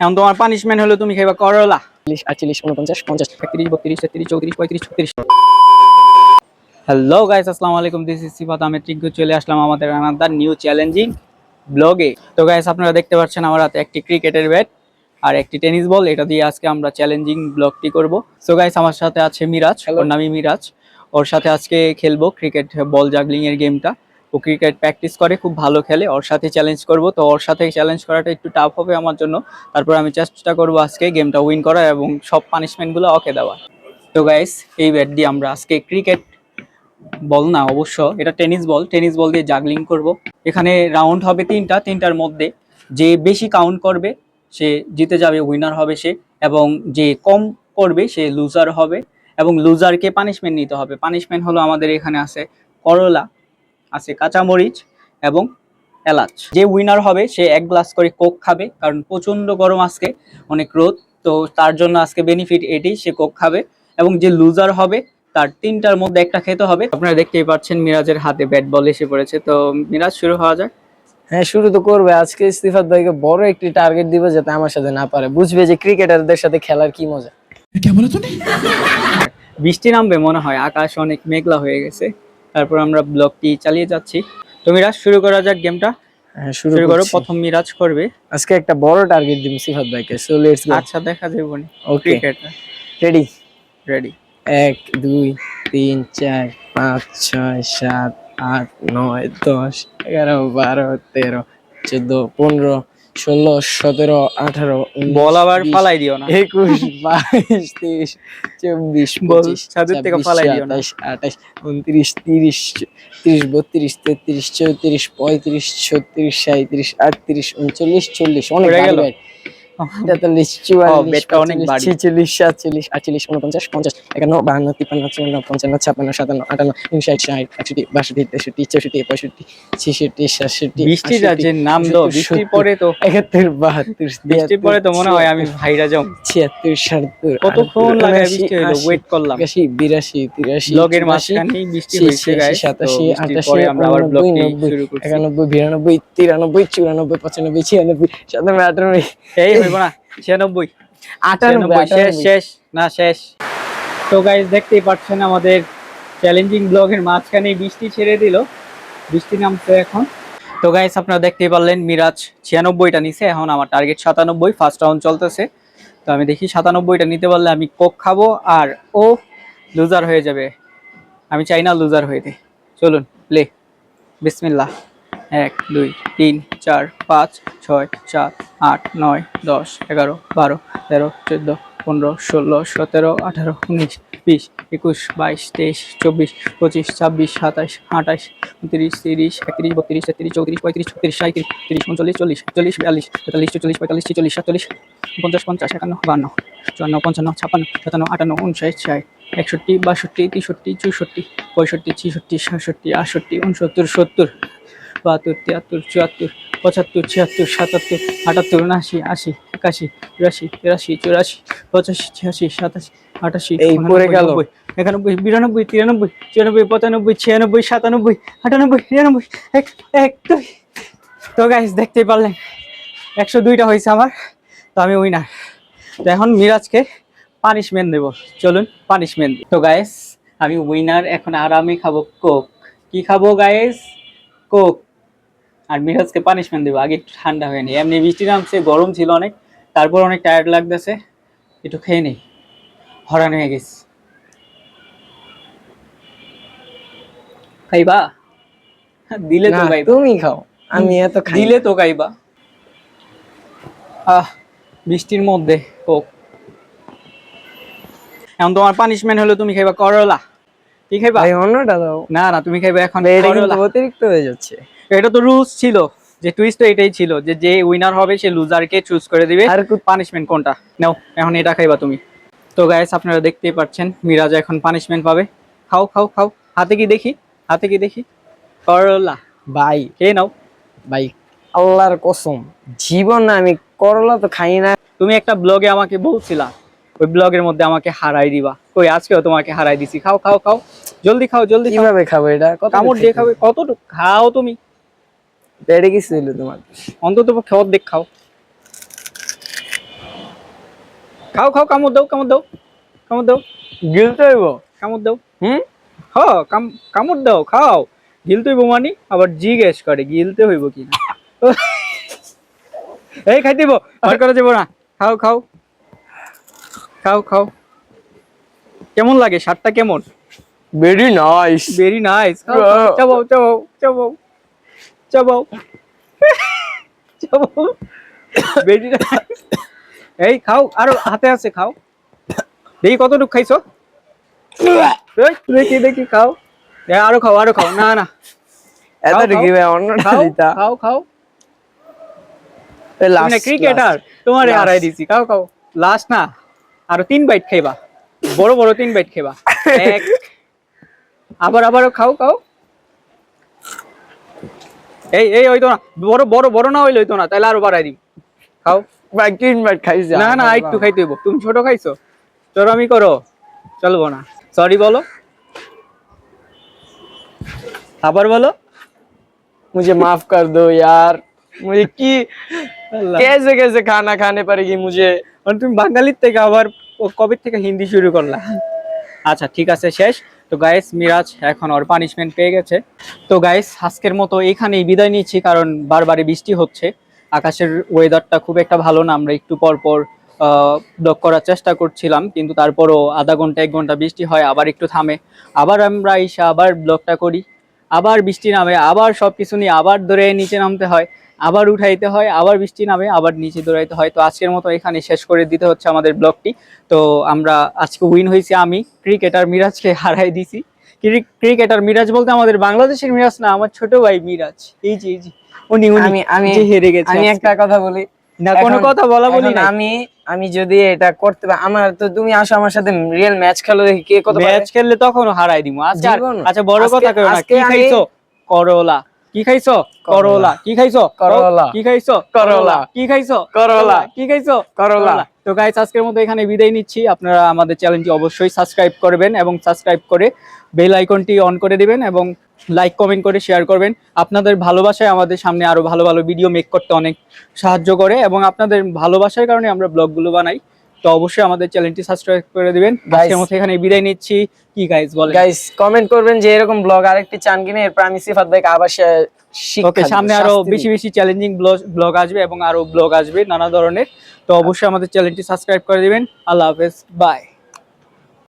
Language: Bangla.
এখন তোমার পানিশমেন্ট হলো তুমি খাইবা করলা। চল্লিশ আটচল্লিশ উনপঞ্চাশ পঞ্চাশ একত্রিশ বত্রিশ তেত্রিশ চৌত্রিশ পঁয়ত্রিশ ছত্রিশ। হ্যালো গাইস আসসালামু আলাইকুম দিস ইজ সিফাত আহমেদ টিঙ্কু চলে আসলাম আমাদের আনাদার নিউ চ্যালেঞ্জিং ব্লগে তো গাইস আপনারা দেখতে পাচ্ছেন আমার হাতে একটি ক্রিকেটের ব্যাট আর একটি টেনিস বল এটা দিয়ে আজকে আমরা চ্যালেঞ্জিং ব্লগটি করব। সো গাইস আমার সাথে আছে মিরাজ. ওর নামই মিরাজ। ওর সাথে আজকে খেলব ক্রিকেট বল জাগলিং এর গেমটা ও ক্রিকেট প্র্যাকটিস করে, খুব ভালো খেলে। ওর সাথে চ্যালেঞ্জ করব। তো ওর সাথে চ্যালেঞ্জ করাটা একটু টাফ হবে আমার জন্য। তারপর আমি চেষ্টা করব আজকে গেমটা উইন করা এবং সব পানিশমেন্টগুলো ওকে দেওয়া। তো গাইস এই ব্যাট দিয়ে আমরা আজকে ক্রিকেট বল না, অবশ্য এটা টেনিস বল টেনিস বল দিয়ে জাগলিং করব। এখানে রাউন্ড হবে তিনটা, তিনটার মধ্যে যে বেশি কাউন্ট করবে, সে জিতে যাবে উইনার হবে সে। এবং যে কম করবে, সে লুজার হবে। এবং লুজারকে পানিশমেন্ট নিতে হবে। পানিশমেন্ট হলো আমাদের এখানে আছে করলা। আছে কাঁচামরিচ এবং এলাচ। যে উইনার হবে সে এক গ্লাস করে কোক খাবে কারণ প্রচণ্ড গরম আজকে অনেক রোদ তো তার জন্য আজকে বেনিফিট এটি সে কোক খাবে। এবং যে লুজার হবে তার তিনটার মধ্যে একটা খেতে হবে। আপনারা দেখতেই পাচ্ছেন মিরাজের হাতে ব্যাট বল এসে পড়েছে। তো মিরাজ শুরু হওয়া যাক। হ্যাঁ শুরু তো করবে। আজকে ইস্তিফাত ভাইকে বড় একটি টার্গেট দিবে যাতে আমার সাথে না পারে। বুঝবে যে ক্রিকেটারদের সাথে খেলার কি মজা। বৃষ্টি নামবে মনে হয় আকাশ অনেক মেঘলা হয়ে গেছে। তারপর আমরা ব্লকটি চালিয়ে যাচ্ছি। তো মিরাজ শুরু করা যাক গেমটা হ্যাঁ শুরু করো প্রথম মিরাজ করবে। আজকে একটা বড় টার্গেট দিব সিফাত ভাইকে সো লেটস গো আচ্ছা দেখা যাবে নি ওকে রেডি রেডি এক দুই তিন চার পাঁচ ছয় সাত আট নয় দশ এগারো বারো তেরো চোদ্দ পনেরো ষোলো সতেরো আঠারো বল আবার পালাই ফালাই দিও না একুশ বাইশ তেইশ চব্বিশ পঁচিশ ছাদের থেকে পালাই ফালাই দিও না। আঠাশ উনত্রিশ তিরিশ তিরিশ বত্রিশ তেত্রিশ চৌত্রিশ পঁয়ত্রিশ ছত্রিশ সাঁত্রিশ আটত্রিশ উনচল্লিশ চল্লিশ অনেক গেল? তেতাল্লিশ চুয়াল্লিশ। ছেচল্লিশ সাতচল্লিশ আটচল্লিশ উনপঞ্চাশ পঞ্চাশ একান্ন বাহান্ন তিপ্পান্ন চুয়ান্ন পঞ্চান্ন ছাপ্পান্ন সাতান্ন আটান্ন ষাট একষট্টি বাষট্টি তেষট্টি চৌষট্টি পঁয়ষট্টি ছেষট্টি সাতষট্টি বৃষ্টির আটষট্টি, নাম লো বৃষ্টির পরে তো একাত্তর বাহাত্তর বৃষ্টির পরে তো মনে হয় আমি ভাইরা যাও। ছিয়াত্তর সাতাত্তর কতক্ষণ লাগে বৃষ্টি হলো ওয়েট করলাম। একাশি বিরাশি তিরাশি ব্লগের মাঝখানেই বৃষ্টি হয়েছে গাইস সাতাশি আটাশি আমরা আবার উননব্বই, শুরু করছি। একানব্বই বিরানব্বই তিরানব্বই চুরানব্বই পঁচানব্বই ছিয়ানব্বই সাতানব্বই আটানব্বই। এই হইব না ছিয়ানব্বই। আটানব্বই শেষ শেষ না শেষ। তো গাইস দেখতেই পাচ্ছেন আমাদের চ্যালেঞ্জিং ব্লগের মাঝখানে বৃষ্টি ছেড়ে দিল। বৃষ্টি নামছে এখন। তো গাইস আপনারা দেখতেই পারলেন মিরাজ ছিয়ানব্বইটা নিছে। এখন আমার টার্গেট সাতানব্বই ফার্স্ট রাউন্ড চলতেছে। তো আমি দেখি সাতানব্বইটা নিতে পারলে আমি কোক খাব আর ও লুজার হয়ে যাবে। আমি চাই না লুজার হইতে চলুন প্লে বিসমিল্লাহ। এক, দুই, তিন, চার, পাঁচ, ছয়, সাত, আট, নয়, দশ, এগারো, বারো, তেরো, চোদ্দ, পনেরো, ষোলো, সতেরো, আঠারো, উনিশ, বিশ, একুশ, বাইশ, তেইশ, চব্বিশ, পঁচিশ, ছাব্বিশ সাতাশ আঠাশ উনত্রিশ, তিরিশ, একত্রিশ, বত্রিশ, তেত্রিশ, চৌত্রিশ, পঁয়ত্রিশ, ছত্রিশ সাঁত্রিশ তিরিশ, উনচল্লিশ, চল্লিশ চল্লিশ, বিয়াল্লিশ, তেতাল্লিশ, চল্লিশ, পঁয়তাল্লিশ, ছিচল্লিশ, সাতচল্লিশ, পঞ্চাশ পঞ্চাশ, একান্ন, বান্ন, চুয়ান্ন, পঞ্চান্ন, ছাপ্পান্ন, সাতান্ন, আটান্ন উনষাট ষাট, একষট্টি, বাষট্টি, তেষট্টি, চৌষট্টি, পঁয়ষট্টি, ছিষট্টি, সাতষট্টি, আটষট্টি উনসত্তর সত্তর বাহাত্তর তিয়াত্তর চুয়াত্তর পঁচাত্তর ছিয়াত্তর সাতাত্তর আটাত্তর উনআশি আশি একাশি বিরাশি তিরাশি চুরাশি পঁচাশি ছিয়াশি সাতাশি আটাশি এই পড়ে গেল। একানব্বই বিরানব্বই তিরানব্বই চুরানব্বই পঁচানব্বই ছিয়ানব্বই সাতানব্বই আটানব্বই নিরানব্বই এক এক দুই। তো গাইস দেখতেই পারলেন একশো দুইটা হয়েছে আমার তো আমি উইনার তো এখন মিরাজকে পানিশমেন্ট দেব। চলুন পানিশমেন্ট তো গাইস আমি উইনার এখন আরামে খাব কোক কি খাব গাইস কোক আর মিরাজকে পানিশমেন্ট দেবো। আগে একটু ঠান্ডা হয়নি এমনি বৃষ্টি নামছে গরম ছিল অনেক তারপর অনেক টায়ার্ড লাগতেছে। একটু খেয়ে নেই হরান হয়ে গেছি। খাইবা? দিলে তো খাইবা। তুমি খাও। আমি এত খাই দিলে তো খাইবা। আহ বৃষ্টির মধ্যে কোক এখন তোমার পানিশমেন্ট হলো তুমি খাইবা করলা। কি খাইবা? ভাই অন্যটা দাও। না না তুমি খাইবা এখন অতিরিক্ত হয়ে যাচ্ছে। এটা তো রুলস ছিল যে টুইস্ট তো এটাই ছিল যে যে উইনার হবে সে লুজারকে চুজ করে দিবে। আর কু- পানিশমেন্ট কোনটা? নাও এখন এটা খাইবা তুমি। তো গাইস আপনারা দেখতেই পাচ্ছেন মিরাজ এখন পানিশমেন্ট পাবে। খাও খাও খাও। হাতে কি দেখি? হাতে কি দেখি? করলা। ভাই। খেয়ে নাও? ভাই আল্লাহর কসম জীবন আমি করলা তো খাই না। তুমি একটা ব্লগে আমাকে বলছিলা ওই ব্লগের মধ্যে আমাকে হারাই দিবা। কই আজকেও তোমাকে হারাই দিছি। খাও খাও খাও। জলদি খাও জলদি কীভাবে খাব এটা? কত কামড় দিয়ে খাবে কতটুকু খাও তুমি। পেটে কি ছিল তোমার? অন্তত পক্ষে অর্ধেক খাও। খাও খাও কামড় দাও কামড় দাও কামড় দাও। গিলতে হইব? কামড় দাও। হুম? হ কাম- কামড় দাও খাও। গিলতে হইব মানি? আবার জিজ্ঞেস করে গিলতে হইব কি না এই খাই দিব আর করা যাব না। খাও খাও। খাও খাও। কেমন লাগে? স্বাদটা কেমন? Very nice very nice. চাবাও চাবাও চাবাও। চাবাও চাবাও ভেরি নাইস এই খাও আরও হাতে আছে খাও। দেখি কতটুকু খাইছো? দেখি দেখি খাও। আরও খাও আরও খাও। না না। অন্যটা দিতা। খাও খাও। ক্রিকেটার. হারাই দিছি। খাও খাও। লাস্ট না আরও তিন বাইট খাইবা। বড় বড় তিন বাইট খাইবা। এক। আবার আবারও খাও খাও। এই এই হইতো না বড় বড় বড় না হইলে হইতো না তাহলে আরো বাড়াই দিই খাও ভাই তিন বার খাইছি না না একটু খাইতে হইব তুমি ছোট খাইছো চরমি করো চলবো না সরি বলো আবার বলো मुझे माफ कर दो यार मुझे की আল্লাহ। कैसे कैसे खाना खाने पड़ेगी मुझे আর তুমি বাঙালির থেকে আবার ও কবে থেকে হিন্দি শুরু করলা আচ্ছা ঠিক আছে শেষ তো গাইস মিরাজ এখন ওর পানিশমেন্ট পেয়ে গেছে। তো গাইস আজকের মতো এখানেই বিদায় নিচ্ছি, কারণ বারবারই বৃষ্টি হচ্ছে। আকাশের ওয়েদারটা খুব একটা ভালো না, আমরা একটু পর পর ব্লক করার চেষ্টা করছিলাম, কিন্তু তারপরও আধা ঘণ্টা, এক ঘণ্টা বৃষ্টি হয়, আবার একটু থামে। আবার আমরা এসে আবার ব্লকটা করি। আবার বৃষ্টি নামে, আবার সব কিছু নিয়ে আবার ধরে নিচে নামতে হয়। আবার উঠাইতে হয় আবার বৃষ্টি নামে আবার নিচে দৌড়াইতে হয়। তো আজকের মতো এখানে শেষ করে দিতে হচ্ছে আমাদের ব্লগটি। তো আমরা আজকে উইন হয়েছি আমি ক্রিকেটার মিরাজকে হারাই দিছি। ক্রিকেটার মিরাজ বলতে আমাদের বাংলাদেশের মিরাজ না আমার ছোট ভাই মিরাজ। এই যে এই যে উনি উনি আমি হেরে গেছে আমি একটা কথা বলি। না কোনো কথা বলা বলি না আমি আমি যদি এটা করতে আমার তো তুমি আসো আমার সাথে রিয়েল ম্যাচ খেলো দেখি কে কত ম্যাচ খেললে তখনও হারাই দিমু। আচ্ছা আচ্ছা বড় কথা কই না কি খাইছো? করলা। কি খাইছো? করলা কি খাইছো? করলা। কি খাইছো? করলা। কি খাইছো? করলা। কি খাইছো? করলা। তো গাইস আজকের মতো এখানে বিদায় নিচ্ছি। আপনারা আমাদের চ্যানেলটি অবশ্যই সাবস্ক্রাইব করবেন এবং সাবস্ক্রাইব করে বেল আইকনটি অন করে দিবেন এবং লাইক কমেন্ট করে শেয়ার করবেন। আপনাদের ভালোবাসায় আমাদের সামনে আরও ভালো ভালো ভিডিও মেক করতে অনেক সাহায্য করে এবং আপনাদের ভালোবাসার কারণে আমরা ব্লগগুলো বানাই। তো অবশ্যই আমাদের চ্যানেলটি সাবস্ক্রাইব করে দিবেন। আজকের মতো এখানে বিদায় নিচ্ছি। কি গাইস বলেন? গাইস কমেন্ট করবেন যে এরকম ব্লগ আরেকটি চান কিনা। এরপর আমি সিফাত ভাইকে আবার ওকে সামনে আরও বেশি বেশি চ্যালেঞ্জিং ব্লগ আসবে এবং আরও ব্লগ আসবে নানা ধরনের। তো অবশ্যই আমাদের চ্যানেলটি সাবস্ক্রাইব করে দিবেন। আল্লাহ হাফেজ। বাই